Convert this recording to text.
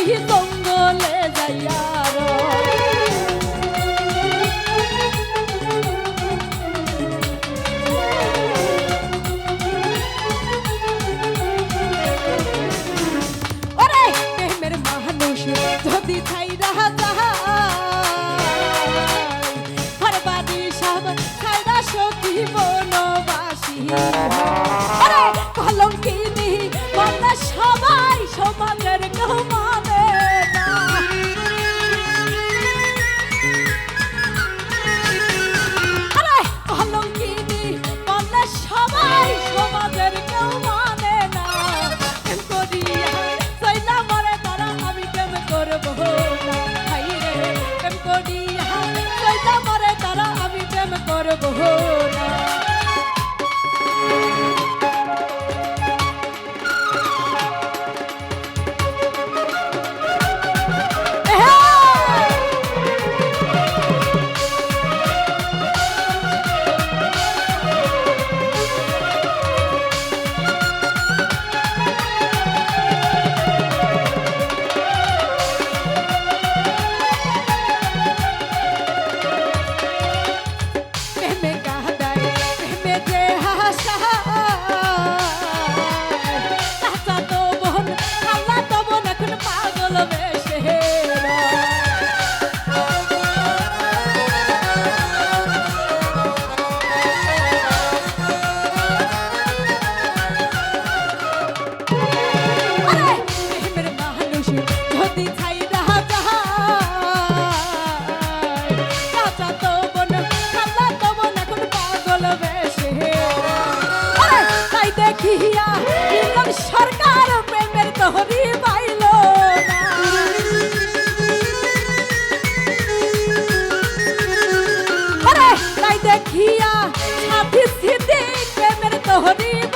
ওই জঙ্গলে যাইয়ার ওরে, প্রেমের মানুষ যদি থাই রাহা যাহা আর বাড়ি সাহাবা খাইরা সখী বনবাসী। হরি